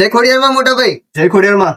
જય ખોડિયારમાં મોટો ભાઈ. જય ખોડિયારમાં.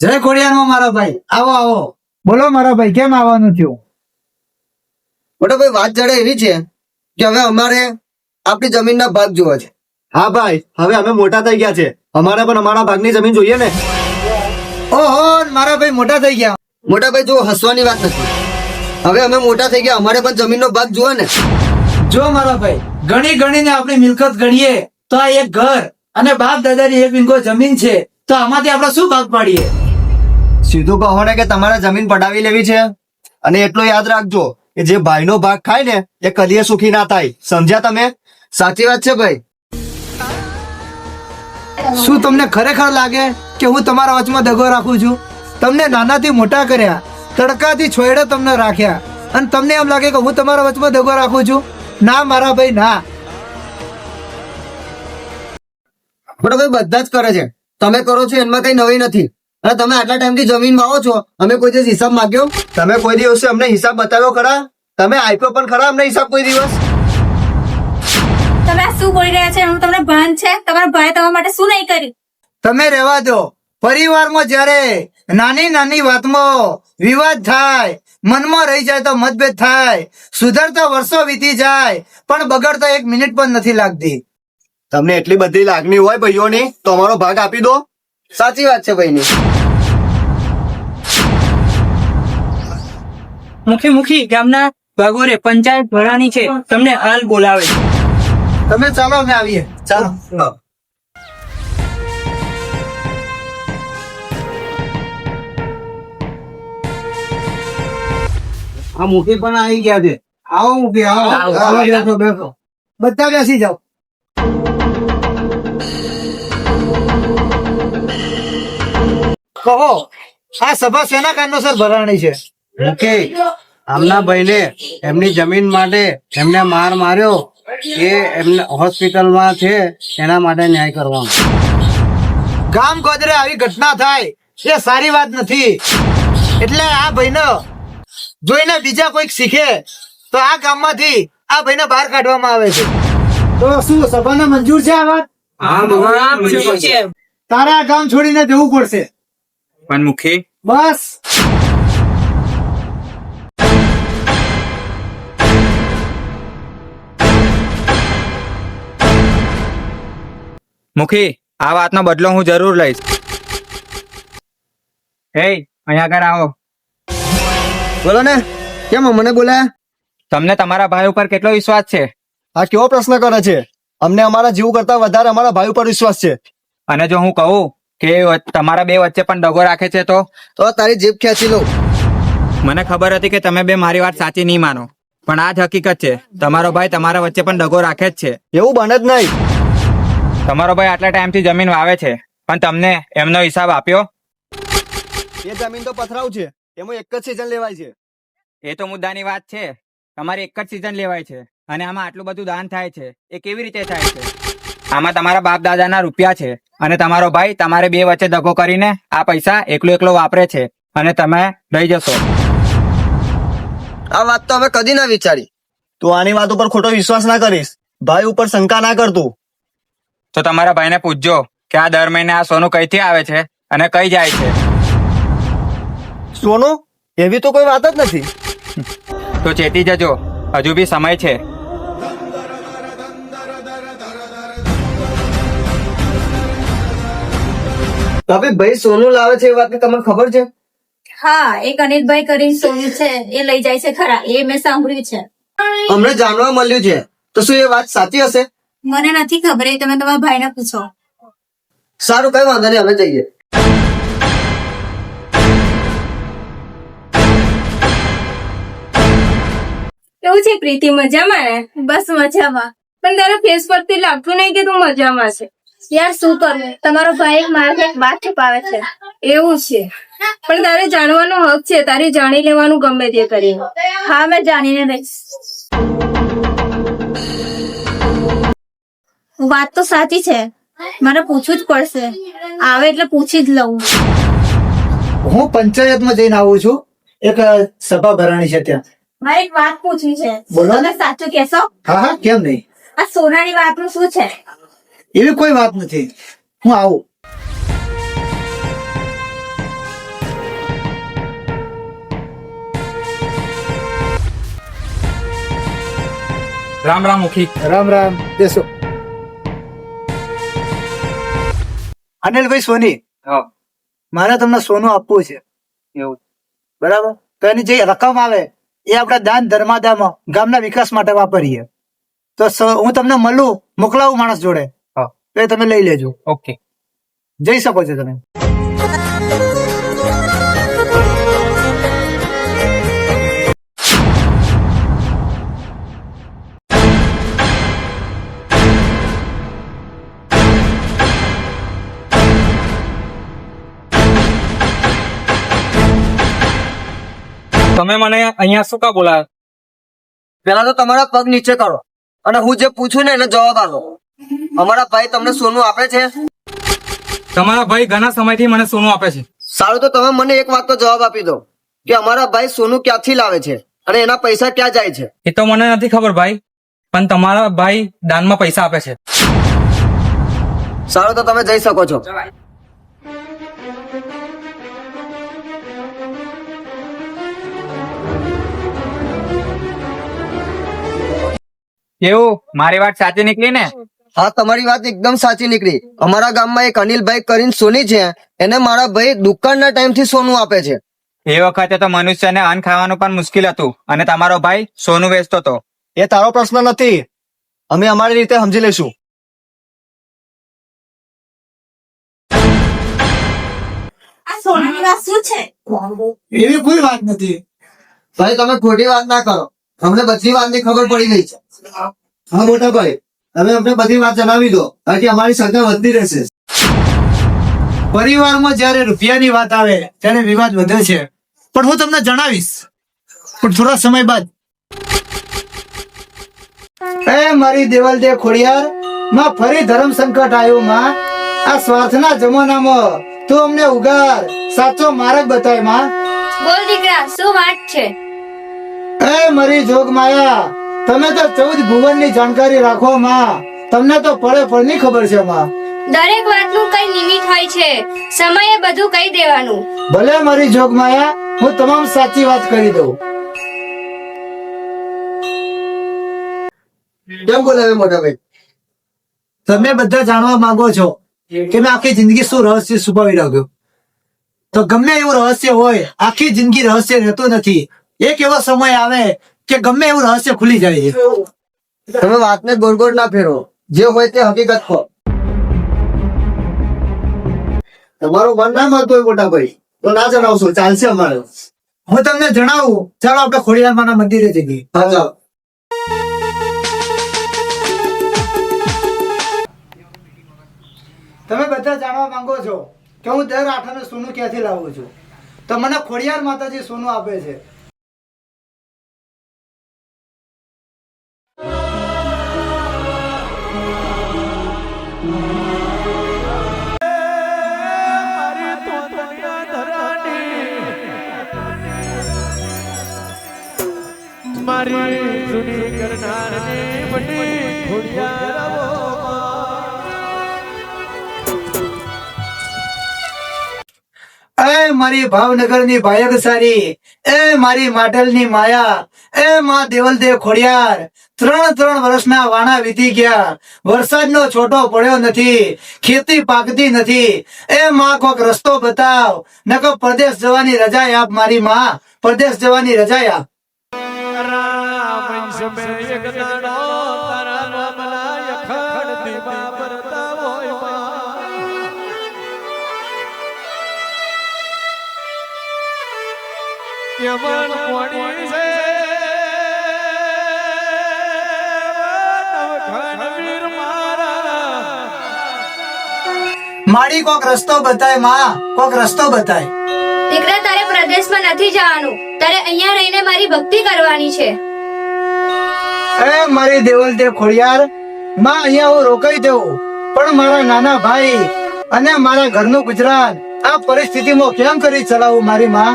જય ખોડિયારમાં મારા ભાઈ. આવો આવો. બોલો મારા ભાઈ કેમ આવવાનું થયું? મોટો ભાઈ વાત જડે એવી છે કે હવે અમારે આપણી જમીનના ભાગ જોવા છે. હા ભાઈ હવે અમે મોટા થઈ ગયા છે. અમારે પણ અમારા ભાગની જમીન જોઈએ ને. ઓહો મારા ભાઈ મોટા થઈ ગયા. મોટા ભાઈ જો હસવાની વાત નથી. હવે અમે મોટા થઈ ગયા અમારે પણ જમીનનો ભાગ જોવા ને. જો મારા ભાઈ ગણી ગણીને આપણી મિલકત ગણીએ તો આ એક ઘર. અને બાપ દાદાની એક વિંગો જમીન છે, તો આમાંથી આપણે શું ભાગ પાડીએ? સીધું કહો ને કે તમારે જમીન પડાવી લેવી છે? અને એટલું યાદ રાખજો કે જે ભાઈનો ભાગ ખાય ને, એ કદીએ સુખી ના થાય. સમજ્યા તમે? સાચી વાત છે ભાઈ. શું તમને ખરેખર લાગે કે હું તમારા વચમાં દગો રાખું છું? તમને નાનાથી મોટા કર્યા, તડકાથી છોડે તમને રાખ્યા, અને તમને એમ લાગે કે હું તમારા વચમાં દગો રાખું છું? ના, મારા ભાઈ, ના. મોટા ભાઈ બધા જ કરે છે. તમે કરો છો એમાં કઈ નવી નથી. અને તમે આટલા ટાઈમથી જમીન વાવો છો અમે કોઈ દિવસ હિસાબ માંગ્યો? તમે કોઈ દિવસે અમને હિસાબ બતાવ્યો ખરા? તમે આપ્યો પણ ખરા અમને હિસાબ કોઈ દિવસ? તમે શું બોલી રહ્યા છે? હું તમને ભાન છે? તમારા ભાઈ તમારા માટે શું નહીં કર્યું? તમે રહેવા દો. પરિવારમાં જ્યારે નાની નાની વાતમાં વિવાદ થાય મનમાં રહી જાય તો મતભેદ થાય સુધરતા વર્ષો વીતી જાય પણ બગડતા એક મિનિટ પણ નથી લાગતી. તમને એટલી બધી લાગણી હોય ભાઈઓની તો અમારો ભાગ આપી દો. સાચી વાત છે ભાઈની. મુખી મુખી ગામના ભાગોરે પંચાયત ભરાની છે. તમને હાલ બોલાવે તમે ચાલો અમે આવીએ. ચાલો. આ મુખી પણ આવી ગયા છે. આવો મુખી આવો. આવો. આવો, બેસો બેસો બધા બેસી જાઓ. કહો આ સભા શેના કારણોસર ભરાણી છે? આમના ભાઈને એમની જમીન માટે એમને માર માર્યો એ એમને હોસ્પિટલમાં છે એના માટે ન્યાય કરવાનો. ગામ ગોદરે આવી ઘટના થાય એ સારી વાત નથી. એટલે આ ભાઈને જોઈને બીજા કોઈક શીખે તો આ ગામમાંથી આ ભાઈને બહાર કાઢવામાં આવે છે. તો શું સભાને મંજૂર છે આ વાત? તારા ગામ છોડીને જવું પડશે. પણ મુખી બસ. મુખી આ વાતનો બદલો હું જરૂર લઈશ. હે અહીંયા આગળ આવો. બોલો ને કેમ મને બોલાયા તમને તમારા ભાઈ ઉપર કેટલો વિશ્વાસ છે? આ કેવો પ્રશ્ન કરે છે? અમને અમારા જીવ કરતા વધારે અમારા ભાઈ ઉપર વિશ્વાસ છે. અને જો હું કહું કે તમારા બે વચ્ચે પણ દગો રાખે છે તો? તો તારી જીભ ખેંચી લઉં. મને ખબર હતી કે તમે બે મારી વાત સાચી નહીં માનો. પણ આ જ હકીકત છે. તમારો ભાઈ તમારા વચ્ચે પણ દગો રાખે જ છે. એવું બને જ નહીં. તમારો ભાઈ આટલા ટાઈમથી જમીન વાવે છે. પણ તમને એમનો હિસાબ આપ્યો? એ જમીન તો પથરાવ છે. એમાં એક જ સિઝન લેવાય છે. એ તો મુદ્દાની વાત છે. તમારી એક જ સિઝન લેવાય છે. અને આમાં આટલું બધું દાન થાય છે. એ કેવી રીતે થાય છે? આમાં તમારા બાપ દાદાના રૂપિયા છે અને તમારો ભાઈ તમારે બે વચ્ચે દગો કરીને આ પૈસા એકલો એકલો વાપરે છે અને તમે લઈ જશો. આ વાત તો અમે કદી ના વિચારી. તું આની વાત ઉપર ખોટો વિશ્વાસ ના કરીશ. ભાઈ ઉપર શંકા ના કરતું તો તમારા ભાઈને પૂછજો કે આ દર મહિને આ સોનું કઈથી આવે છે અને કઈ જાય છે. સોનું? એવી તો કોઈ વાત જ નથી. તો ચેતી જજો. હજુ બી સમય છે. હવે ભાઈ સોનું લાવે છે એ વાતની તમને ખબર છે? હા એક અનિલભાઈ કરીને સોનું છે એ લઈ જાય છે ખરા એ મેં સાંભળ્યું છે. અમને જાણવા મળ્યું છે. તો શું એ વાત સાચી હશે? મને નથી ખબર એ તમે તમારા ભાઈને પૂછો. સારું કઈ વાંધો નહીં અમે જઈએ. કેવું છે પ્રીતિ? મજામાં ને? બસ મજામાં. પણ તારા ફેસ પરથી લાગતું નહીં કે તું મજામાં છે. યાર શું કરું? તમારો ભાઈ એક વાત છુપાવે છે. એવું છે? પણ તારે જાણવાનો હક છે. તારે જાણી લેવાનું ગમે તે કરી હા મેં જાણીને રહીશ વાત તો સાચી છે. મને પૂછવું જ પડશે. આવે એટલે પૂછી જ લઉં. હું પંચાયતમાં જઈને આવું છું. એક સભા ભરાણી છે ત્યાં. મારે એક વાત પૂછવી છે. બોલો. ને. સાચું કેશો હા હા કેમ નહીં? આ સોનાની વાતનું શું છે? એવી કોઈ વાત નથી. હું આવું. રામ રામ મુખી. રામ રામ. બેસો. અનિલભાઈ સોની. મારે તમને સોનું આપવું છે. એવું. બરાબર? તો એની જે રકમ આવે એ આપણા દાન ધર્માદામાં ગામના વિકાસ માટે વાપરીએ. તો હું તમને મળું મોકલાવું માણસ જોડે. તો એ તમે લઈ લેજો. ઓકે. જઈ શકો છો તમે. તમે મને અહીંયા શું કા બોલાયા પેલા તો તમારા પગ નીચે કરો. અને હું જે પૂછું ને એને જવાબ આપો. અમારા ભાઈ તમને સોનું આપે છે? તમારા ભાઈ ઘણા સમયથી મને સોનું આપે છે. સારું તો તમે મને એક વાત તો જવાબ આપી દો. કે અમારા ભાઈ સોનું ક્યાંથી લાવે છે અને એના પૈસા ક્યાં જાય છે? એ તો મને નથી ખબર ભાઈ પણ તમારા ભાઈ દાનમાં પૈસા આપે છે. સારું તો તમે જઈ શકો છો. કેવું મારી વાત સાચી નીકળી ને? હા તમારી વાત એકદમ સાચી નીકળી. અમારા ગામમાં એક અનિલભાઈ કરીને સોની છે. એને મારા ભાઈ દુકાનના ટાઈમથી સોનું આપે છે. એ વખતે તો મનુષ્યને અન્ન ખાવાનું પણ મુશ્કેલ હતું અને તમારો ભાઈ સોનું વેચતો હતો. એ તારો પ્રશ્ન નથી. અમે અમારી રીતે સમજી લઈશું. સોનાની વાત શું છે? એવી કોઈ વાત નથી. ભાઈ તમે ખોટી વાત ના કરો. અમને બધી વાતની ખબર પડી ગઈ છે. હા મોટા ભાઈ. તમે અમને બધી વાત જણાવી દો કારણ કે અમારી સંખ્યા વધતી રહેશે. પરિવારમાં જ્યારે રૂપિયાની વાત આવે ત્યારે વિવાદ વધે છે. પણ હું તમને જણાવીશ. પણ થોડા સમય બાદ. એ મારી દેવલ દે ખોડિયાર માં ફરી ધર્મ સંકટ આવ્યું માં. આ સ્વાર્થના જમાનામાં તું અમને ઉગાર સાચો માર્ગ બતાયમાં. બોલ દીકરા શું વાત છે? એ મારી જોગ માયા તમે તો ચૌદ ભુવનની જાણકારી રાખો માં. તમને તો પળે પળની ખબર છે માં. દરેક વાતનું કઈ નિમિત હોય છે. સમયે બધું કહી દેવાનું. ભલે મારી જોગ માયા હું તમામ સાચી વાત કરી દઉં. કેમ બોલાવે મોટા ભાઈ? તમે બધા જાણવા માંગો છો કે મેં આખી જિંદગી શું રહસ્ય છુપાવી રાખ્યું તો ગમે એવું રહસ્ય હોય આખી જિંદગી રહસ્ય રહેતું નથી. એક એવો સમય આવે કે ગમે એવું રહસ્ય ખુલી જાય છે તમે વાતને ગોળ ગોળ ના ફેરો. જે હોય તે હકીકત કહો. તમારું મન ના મળતું હોય મોટા ભાઈ. તો ના જણાવશો. ચાલશે અમારે. હું તમને જણાવું. ચાલો આપણે ખોડિયારમાંના મંદિરે જઈએ. હા જાઓ તમે બધા જાણવા માંગો છો કે હું દર આઠમે સોનું ક્યાંથી લાવું છું? તો મને ખોડિયાર માતાજી સોનું આપે છે. એ મારી ભાવનગરની ભાયગ સારી એ મારી માટેલની માયા એ માં દેવલદેવ ખોડિયાર. ત્રણ ત્રણ વર્ષના વાણા વીતી ગયા. વરસાદનો છોટો પડ્યો નથી ખેતી પાકતી નથી. એ માં કોક રસ્તો બતાવ નકો પરદેશ જવાની રજા આપ મારી માં. પરદેશ જવાની રજા આપ. મારી કોક રસ્તો બતાયમાં કોક રસ્તો બતાય. દીકરા તારે પ્રદેશમાં નથી જવાનું. તારે અહીંયા રહીને મારી ભક્તિ કરવાની છે. એ મારી દેવલ દેવ ખોડિયાર માં અહીંયા હું રોકાઈ દઉં પણ મારા નાના ભાઈ અને મારા ઘરનું ગુજરાન આ પરિસ્થિતિમાં કેમ કરી ચલાવું મારી માં?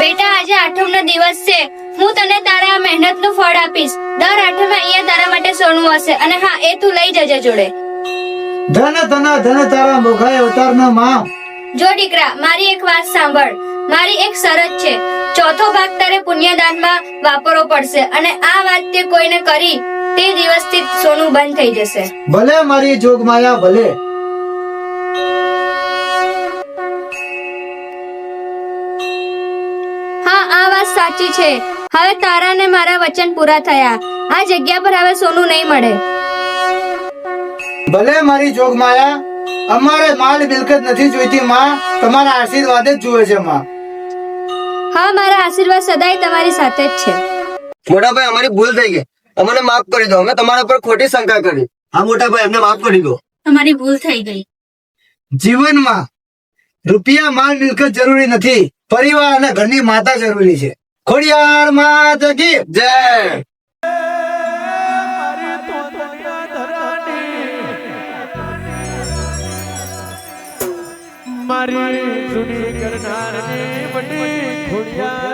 બેટા આજે આઠમનો દિવસ છે. હું તને તારા મહેનતનું ફળ આપીશ. દર આઠમે અહીંયા તારા માટે સોનું હશે અને હા એ તું લઈ જજે જોડે. ધન ધન ધન તારા મોઘાય અવતારના માં જો દીકરા મારી એક વાત સાંભળ. મારી એક શરત છે. ચોથો ભાગ તારે પુણ્યદાનમાં વાપરવો પડશે અને આ વાત તે કોઈને કરી તે દિવસથી સોનું બંધ થઈ જશે. ભલે મારી જોગમાયા ભલે. સાચી છે. હવે તારા ને મારા વચન પૂરા થયા. આ જગ્યા પર હવે સોનું નહીં મળે. ભલે મારી જોગમાયા અમારે માલ મિલકત નથી જોઈતી માં. તમારા આશીર્વાદ જ જુએ છે માં. હા મારા આશીર્વાદ સદાય તમારી સાથે જ છે. મોટા ભાઈ અમારી ભૂલ થઈ ગઈ. અમને માફ કરી દો. અમે તમારા પર ખોટી શંકા કરી. હા મોટા ભાઈ અમને માફ કરી દો. તમારી ભૂલ થઈ ગઈ. જીવનમાં રૂપિયા માલ મિલકત જરૂરી નથી. પરિવાર અને ઘરની માતા જરૂરી છે. ખોડિયાર માત કી જય. મારી જૂની કરનારની વડી ખોડિયાર આવો